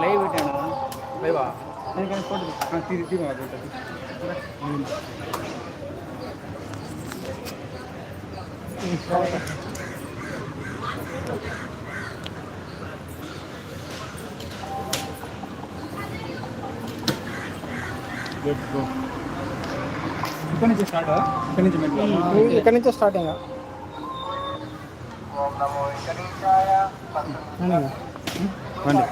Live పెట్టాను లేవా దానికైనా ఫోటో తీరి తీరి ఇక్కడ నుంచి స్టార్ట్ ఇక్కడ నుంచి మెట్లు ఇక్కడ నుంచే స్టార్ట్ ఇంకా రండి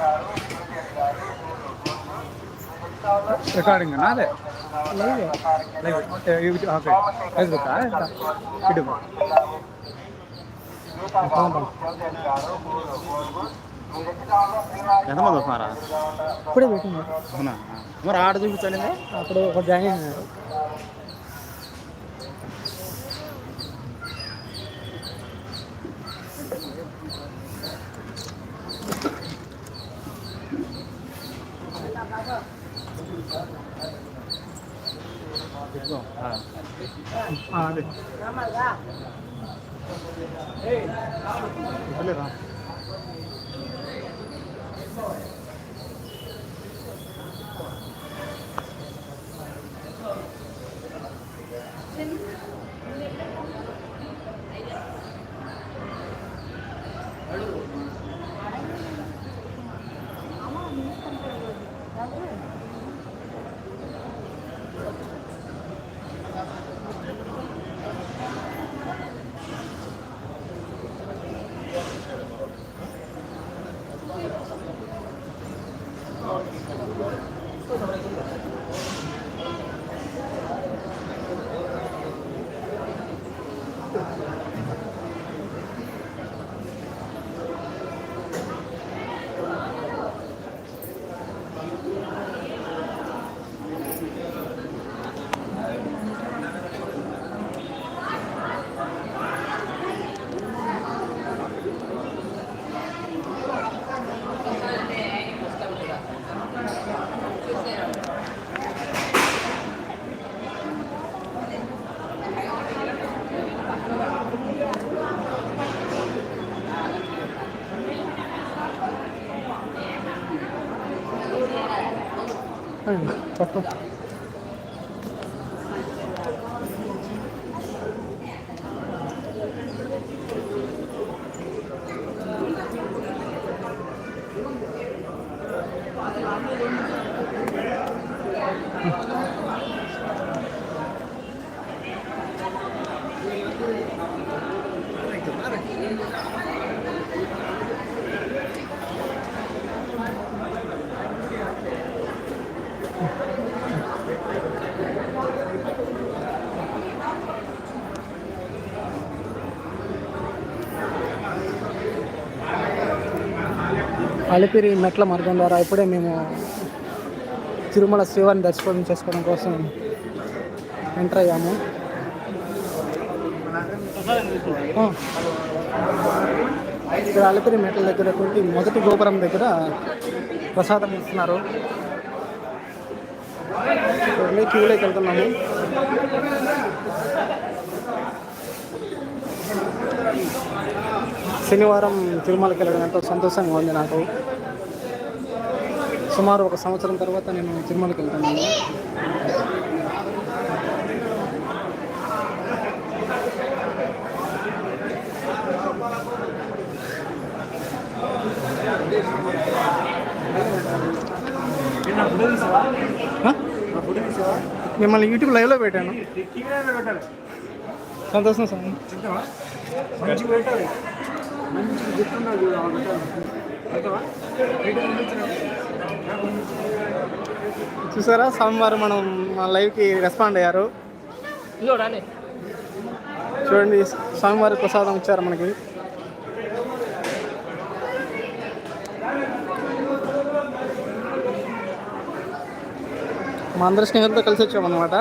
రికార్డింగ్ లైవ్ ఓకే ఫేస్బుక్ ఇటు ఎంతమంది వస్తున్నారా ఇప్పుడే పెట్టింది అవునా మరి ఆడ చూపించండి అప్పుడు ఒక జాయిన్ అయినారు Exacto. అలిపిరి మెట్ల మార్గం ద్వారా ఇప్పుడే మేము తిరుమల శ్రీవారిని దర్శనం చేసుకోవడం కోసం ఎంటర్ అయ్యాము. ఇక్కడ అలిపిరి మెట్ల దగ్గర మొదటి గోపురం దగ్గర ప్రసాదం ఇస్తున్నారు. క్యూలోకి వెళ్తున్నాము. శనివారం తిరుమలకి వెళ్ళడం ఎంతో సంతోషంగా ఉంది నాకు. సుమారు ఒక సంవత్సరం తర్వాత నేను తిరుమలకి వెళ్తున్నాను ఆ? మిమ్మల్ని యూట్యూబ్ లైవ్లో పెట్టాను. సంతోషం సార్ మంచి పెట్టాలి మంచి చెప్తున్నాడు చూసారా? స్వామివారు మనం మా లైవ్కి రెస్పాండ్ అయ్యారు. చూడండి స్వామివారి ప్రసాదం ఇచ్చారు మనకి. మా అందరి స్నేహితులతో కలిసి వచ్చామన్నమాట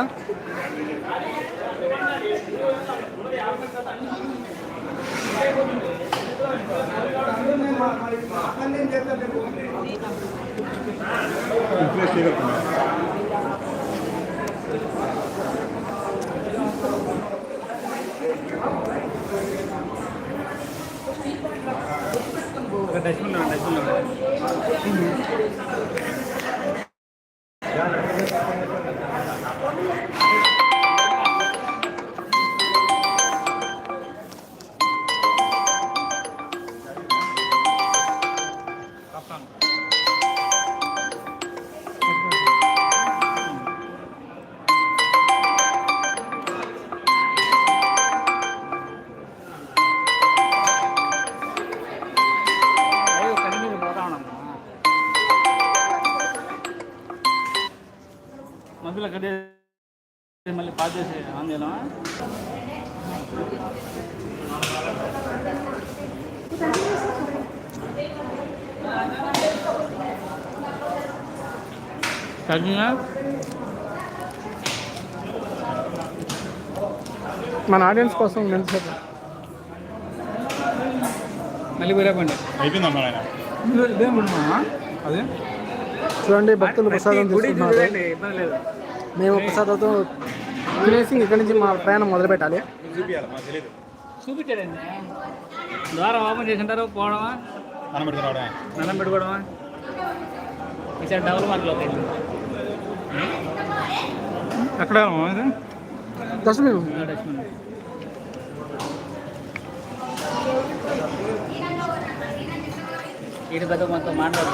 డస్ట్బిన్ డస్ట్బిన్ తగ్గినా మన ఆడియన్స్ కోసం ఎంతసేపు మళ్ళీ వేరే పండి అయిపోయిందమ్మా అదే. చూడండి భక్తులు ప్రసాదం తీసుకుంటున్నారు. మేము ప్రసాదంతో తినేసి ఇక్కడి నుంచి మా ప్రయాణం మొదలు పెట్టాలి చూపించాడండి ద్వారా ఓపెన్ చేసింటారు పోవడమా? మనం పెట్టుకుని రావడమే దండం పెట్టుకోవడమా? ఈసారి డబుల్ మార్కులు అవుతాయి ఎక్కడ ఇది? ఇది పెద్ద మొత్తం మాట్లాడు.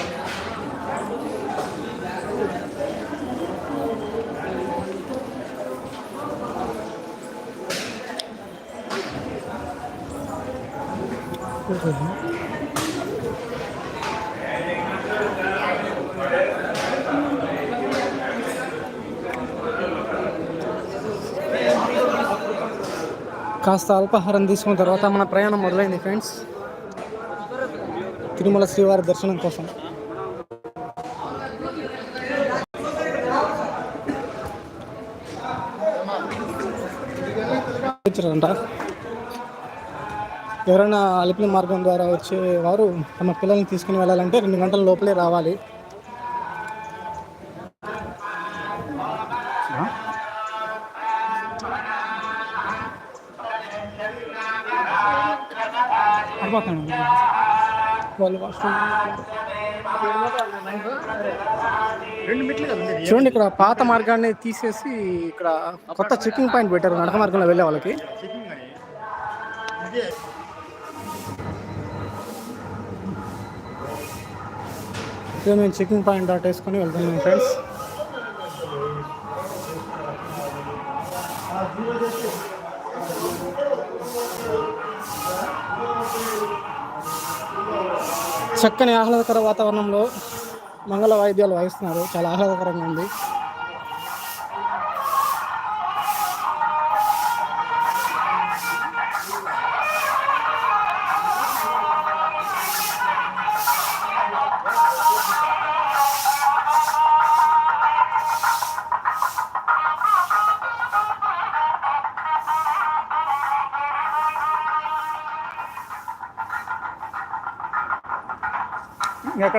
కాస్త అల్పాహారం తీసుకున్న తర్వాత మన ప్రయాణం మొదలైంది ఫ్రెండ్స్ తిరుమల శ్రీవారి దర్శనం కోసం. అంటారు ఎవరైనా అలిపిరి మార్గం ద్వారా వచ్చే వారు తమ పిల్లల్ని తీసుకుని వెళ్ళాలంటే రెండు గంటల లోపలే రావాలి. చూడండి ఇక్కడ పాత మార్గాన్ని తీసేసి ఇక్కడ కొత్త చెకింగ్ పాయింట్ పెట్టారు. నడక మార్గంలో వెళ్ళే వాళ్ళకి. ఇక్కడ మేము చెకింగ్ పాయింట్ దాటేసుకొని వెళ్తున్నాం ఫ్రెండ్స్ చక్కని ఆహ్లాదకర వాతావరణంలో మంగళ వాయిద్యాలు వాయిస్తున్నారు. చాలా ఆహ్లాదకరంగా ఉంది.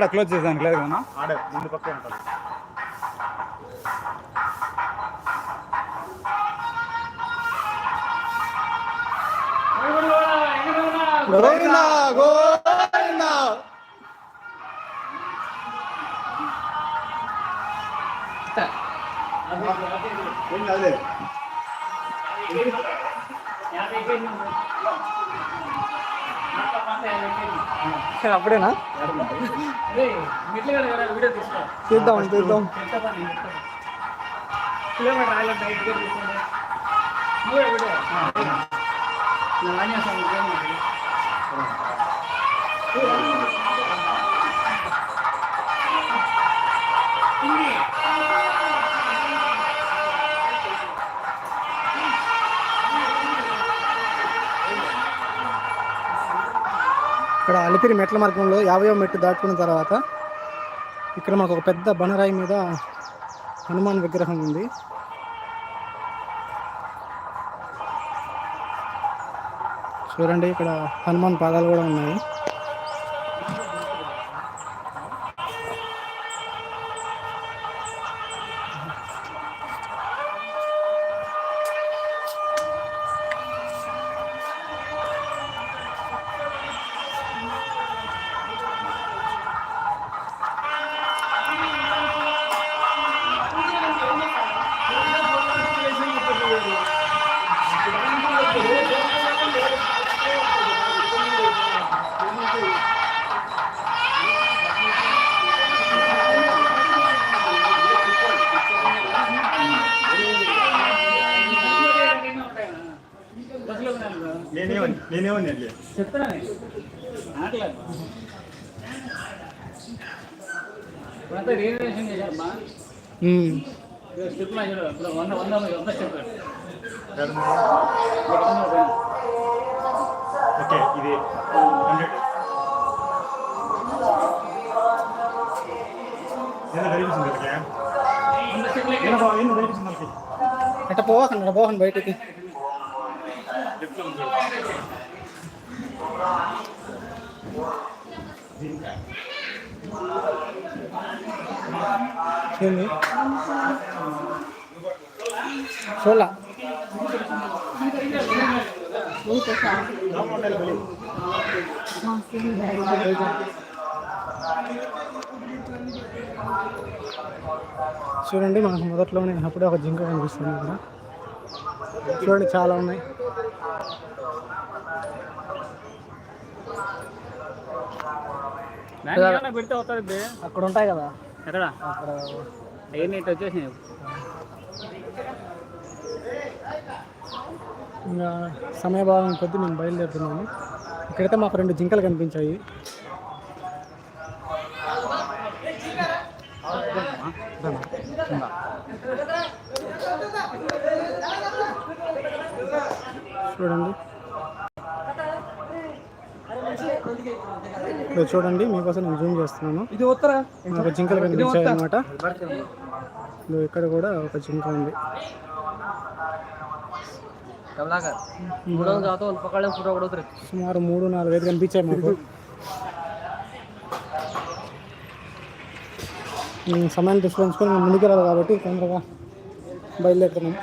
ఎక్కడ క్లోజ్ చేసాను లేదు కదా? ఆడే ముందు పక్కే ఉంటుంది. అప్పుడేనా? తీద్దాం తీద్దాం. కిలోమీటర్ ఇక్కడ అలిపిరి మెట్ల మార్గంలో యాభైవ మెట్టు దాటుకున్న తర్వాత ఇక్కడ మాకు ఒక పెద్ద బనరాయి మీద హనుమాన్ విగ్రహం ఉంది. చూడండి ఇక్కడ హనుమాన్ పాదాలు కూడా ఉన్నాయి. నేనేమని నేనేమని చెప్తాను ఆటలేదు ఇప్పుడంతా రిజర్వేషన్ చేశారమ్మా ఉమ్. స్టెప్ చూడు ఇప్పుడు వంద వంద వంద స్టెప్ ఓకే ఇది హండ్రెడ్ ఏదో కనిపిస్తుంది ఓకే వంద స్టెప్లు ఏదో బా- ఏదో కనిపిస్తుంది మనకి ఎట్ట పోవాకండి పోకండి బయటికి లెఫ్ట్లో ఉంది చూడు. ఏంది? చూడాల చూడండి మనకు మొదట్లోనే అప్పుడే ఒక జింక కనిపిస్తుంది ఇక్కడ. చూడండి చాలా ఉన్నాయి. పెడితే అవుతుంది అక్కడ ఉంటాయి కదా. ఎక్కడ? అక్కడ అవన్నీ ఇటు వచ్చేసినాయి? ఇంకా సమయభావం కొద్దీ మేము బయలుదేరుతున్నాము. ఇక్కడైతే మాకు రెండు జింకలు కనిపించాయి. చూడండి. ఇప్పుడు చూడండి మీకోసం నేను జూమ్ చేస్తున్నాను. ఇది ఉత్తరా? నాకు జింకలు కనిపించాయి అనమాట ఇక్కడ కూడా ఒక జింక ఉంది. కూడా సుమారు మూడు నాలుగు ఐదు కనిపించాయి మాకు. దృష్టిలో ఉంచుకొని మేము ముందుకు వెళ్ళాలి కాబట్టి తొందరగా బయలుదేరుతున్నాం.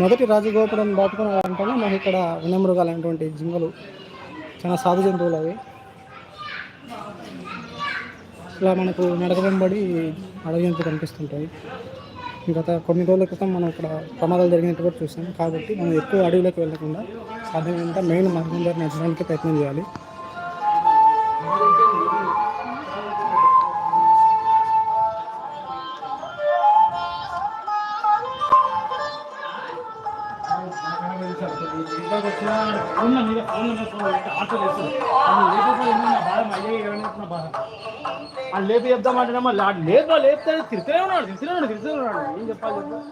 మొదటి రాజగోపురం దాటుకుని వెంటనే మాకు ఇక్కడ వినమృగాలు అనేటువంటి జింగలు చాలా సాధు జంతువులు అవి. ఇలా మనకు నడక వెంబడి అడవి జంతువులు కనిపిస్తుంటాయి. గత కొన్ని రోజుల క్రితం మనం ఇక్కడ ప్రమాదాలు జరిగినట్టు కూడా చూసాం. కాబట్టి మనం ఎక్కువ అడవిలోకి వెళ్ళకుండా సాధ్యమైనంత మెయిన్ మార్గం ద్వారా నడచడానికి ప్రయత్నం చేయాలి. వాళ్ళు లేపి చెప్దామంటే మళ్ళీ లేపా లేపితే తిరుగుతూనే ఉన్నాడు తిరుగుతూనే ఉన్నాడు తిరుగుతూనే ఉన్నాడు ఏం చెప్పాలి చెప్తా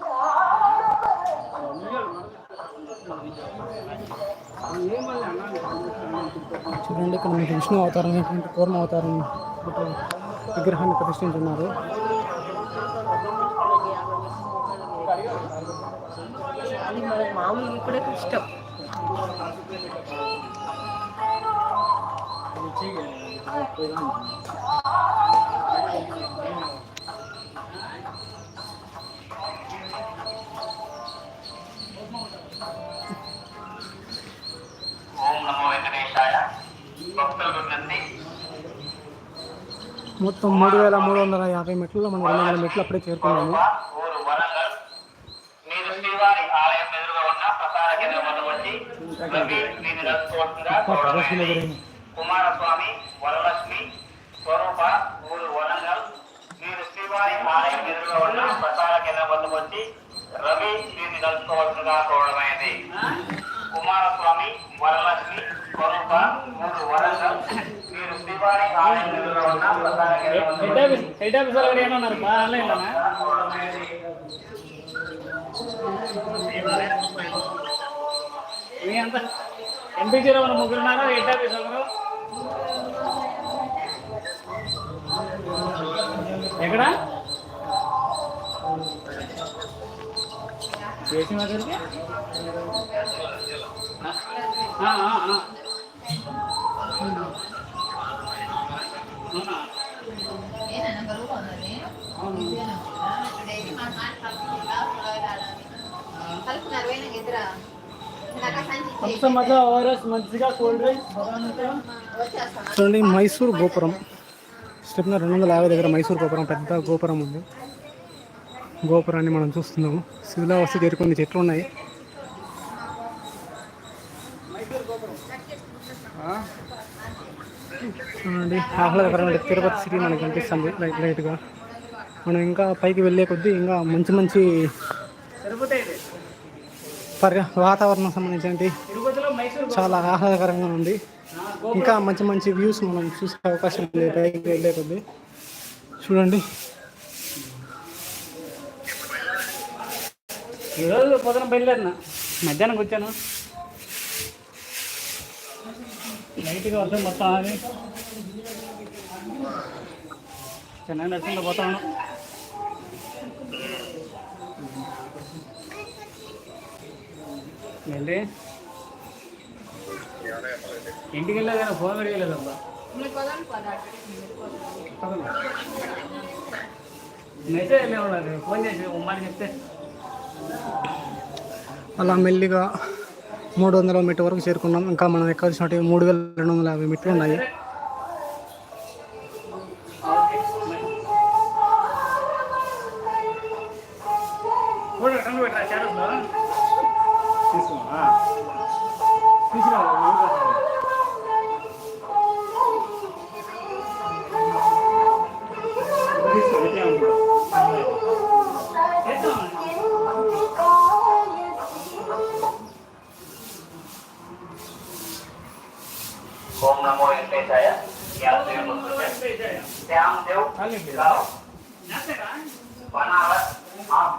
చూడండి ఇక్కడ మీకు విష్ణు అవతారం అనేటువంటి పూర్ణ అవతారం విగ్రహాన్ని ప్రతిష్ఠించున్నారు. మామూలుగా ఇప్పుడే ఇష్టం మొత్తం మూడు వేల మూడు వందల యాభై మెట్లలో మనం రెండు వందల మెట్లు అప్పుడే చేరుకున్నాము. ఊరు వరంగల్ ఆలయం ఎదురుగా ఉన్న కుమారస్వామి వరలక్ష్మి స్వరూప ఊరు వరంగల్ మీరు శ్రీవారి ఆలయం ఎదురుగా ఉన్న ప్రసార కేంద్రం వద్ద వచ్చి రవి దీన్ని కలుసుకోవాల్సిందిగా కోరడమైంది. కుమారస్వామి వరలక్ష్మి స్వరూప మూడు వరంగల్ మీరు శ్రీవారి ఆలయంలో ఉన్న ఆఫీస్ మీ అంత ఎంపీసీలో ఉన్న ముగ్గురు హెడ్ ఆఫీస్ ఒకరు ఎక్కడ? కూల్ డ్రింక్స్ చూడండి మైసూర్ గోపురం. స్టెప్న రెండు వందల యాభై దగ్గర మైసూర్ గోపురం పెద్ద గోపురం ఉంది. గోపురాన్ని మనం చూస్తున్నాము. శిథిలావస్థ చేరుకుని చెట్లు ఉన్నాయి. చూడండి ఆహ్లాదకరమైన తిరుపతి సిటీ మనకు కనిపిస్తుంది లైట్ లైట్గా మనం ఇంకా పైకి వెళ్ళే కొద్దీ ఇంకా మంచి మంచి పర్య వాతావరణం సంబంధించి చాలా ఆహ్లాదకరంగా ఉంది. ఇంకా మంచి మంచి వ్యూస్ మనం చూసే అవకాశం ఉంది పైకి వెళ్ళే కొద్దీ. చూడండి ఈరోజు పొద్దున బయలుదేరిన? మధ్యాహ్నం వచ్చాను. నైట్గా వర్షం మొత్తం అని చెన్నై నడుచుకుంటూ పోతాను ఏంటి? ఇంటికి వెళ్ళా కానీ ఫోన్ అడిగలేదు మెసేజ్ వెళ్ళేవాళ్ళు ఫోన్ చేసి ఉమ్మని చెప్తే అలా మెల్లిగా మూడు వందల మీటర్ వరకు చేరుకున్నాం. ఇంకా మనం ఎక్కాల్సినట్టు మూడు వేల రెండు వందల యాభై మీటర్లు ఉన్నాయి.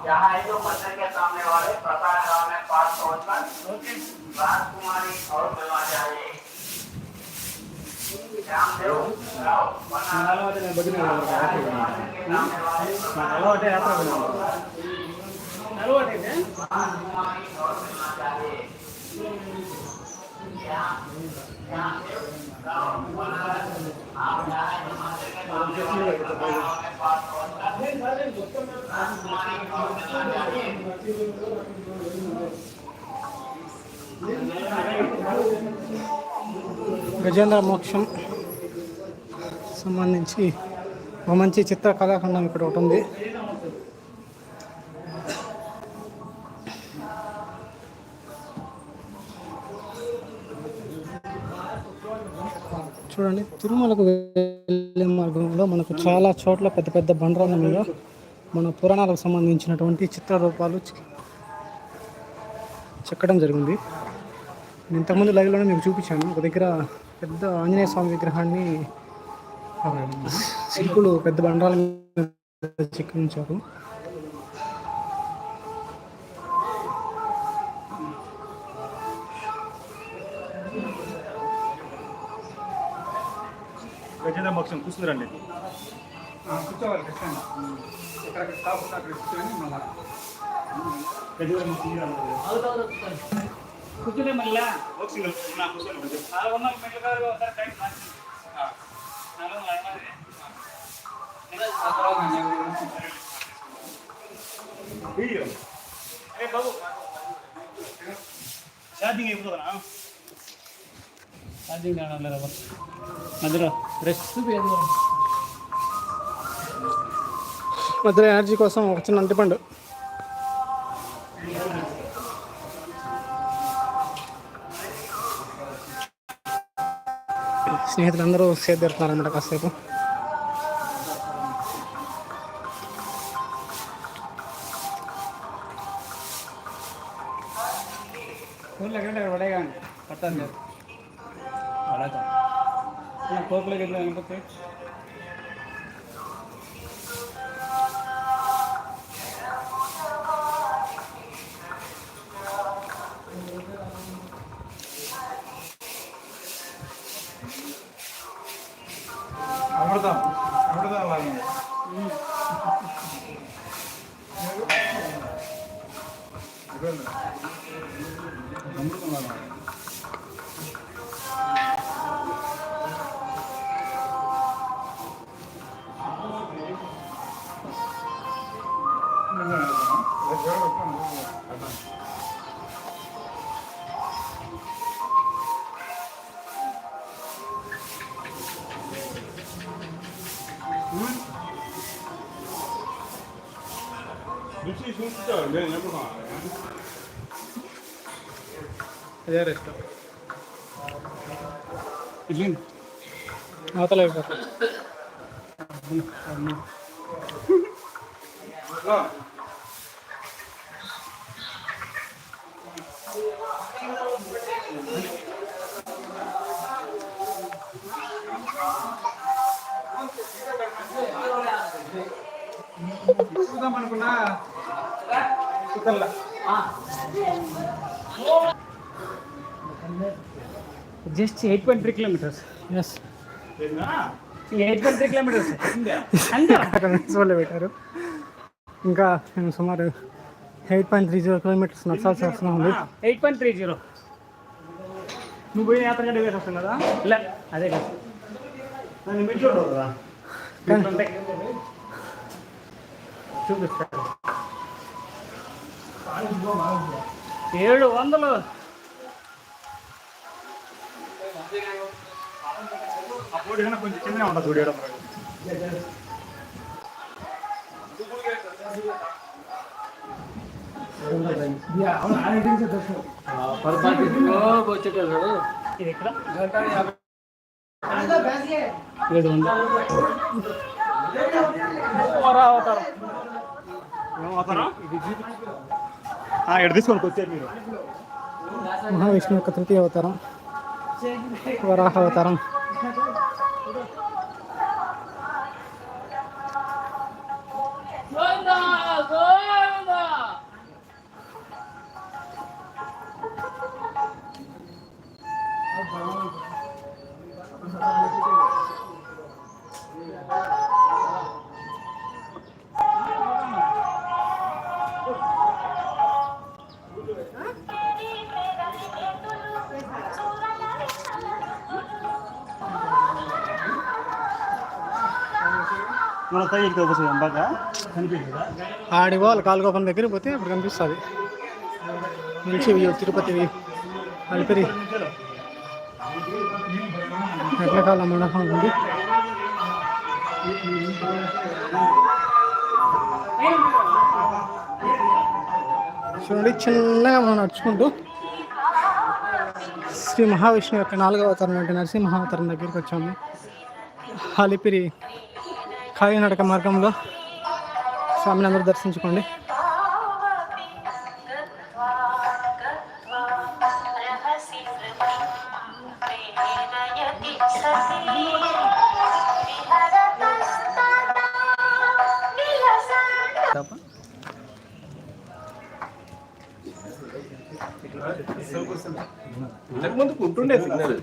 यहाँ हिंदू मंदिर के सामने वाले प्रसाद गाँव में पास पहुँचकर उनकी राजकुमारी और मिलना चाहिए। रामदेव राव राजकुमारी और मिलना चाहिए। रामदेव राव आप यहाँ मंदिर के सामने वाले प्रसाद गाँव में पास पहुँचकर గజేంద్ర మోక్షం సంబంధించి ఒక మంచి చిత్ర కళాఖండం ఇక్కడ ఒకటి ఉంది. చూడండి తిరుమలకు వెళ్ళే మార్గంలో మనకు చాలా చోట్ల పెద్ద పెద్ద బండరాల మీద మన పురాణాలకు సంబంధించినటువంటి చిత్ర రూపాలు చె- చెక్కడం జరిగింది. నేను ఇంతకుముందు లైవ్లోనే మీకు చూపించాను. ఒక దగ్గర పెద్ద ఆంజనేయ స్వామి విగ్రహాన్ని శిల్పులు పెద్ద బండరాల మీద చెక్కించారు. గజేంద్ర మోక్షం కూర్చోవాలి ఖచ్చితంగా. ఇక్కడ స్టాప్ ఉంది అక్కడ కూర్చొని మళ్ళా గజేంద్ర మోక్షం మీద అన్నారు. కూర్చునే మళ్ళా మోక్షం నా కూర్చోండి కొంచెం. నాలుగు వందల మీటర్ల కాదు ఒకసారి టైం మార్చి నాలుగు వందల అరవై. వీడియో ఏ బాబు ఛార్జింగ్ మధ్యలో ఎనర్జీ కోసం ఒక చిన్న అంటిపండు. స్నేహితులందరూ సేద అనమాట కాసేపు. ఫోన్లో పడే ఎట్లా అనిపిస్తే அப்படிதான் அப்படிதான் வாங்க. அமிர்தம் வாங்க రుచి చూపించారు నేను ఎప్పుడు అదే రెస్ట్ ఇడ్లీ అవతల అయిపోతుంది చూద్దాం అనుకున్నా just eight point three kilometres yes eight point three kilometres అంతే వాళ్ళు పెట్టారు. ఇంకా నేను సుమారు eight point three zero kilometres నడచాల్సి ఉంది ఎయిట్ పాయింట్ త్రీ జీరో నువ్వు పోయిన యాత్ర కంటే వేసి వస్తాం కదా? లే అదే కదా. నన్ను మెట్రోడు కదా ఉంటాయి. చూపిస్తాను ఏడు వందలు అప్పుడు కన్నా కొంచెం చిన్నగా ఉంటుంది చూడడం ఇది ఎక్కడ ఏడు వందలు ఓరా అవతారం ఏమవుతారా ఇక్కడ తీసుకొని వచ్చారు మీరు. మహావిష్ణువు యొక్క తృతీయ అవతారం వరాహ అవతారం. మన తగ్గి వస్తుంది బాగా? కనిపించదా? ఆడి వాళ్ళు కాలుగోపం దగ్గరికి పోతే అప్పుడు కనిపిస్తుంది. మంచి వ్యూ తిరుపతి వ్యూ అలిపిరి. ఎట్లకాల మండపం ఉంది. చూడండి చిన్నగా మనం నడుచుకుంటూ శ్రీ మహావిష్ణువు యొక్క నాలుగవ అవతారం అంటే నరసింహ అవతారం దగ్గరికి వచ్చాము. అలిపిరి కాలినడక మార్గంలో స్వామిని అందరూ దర్శించుకోండి ముందు ఉంటుండే సిగ్నల్.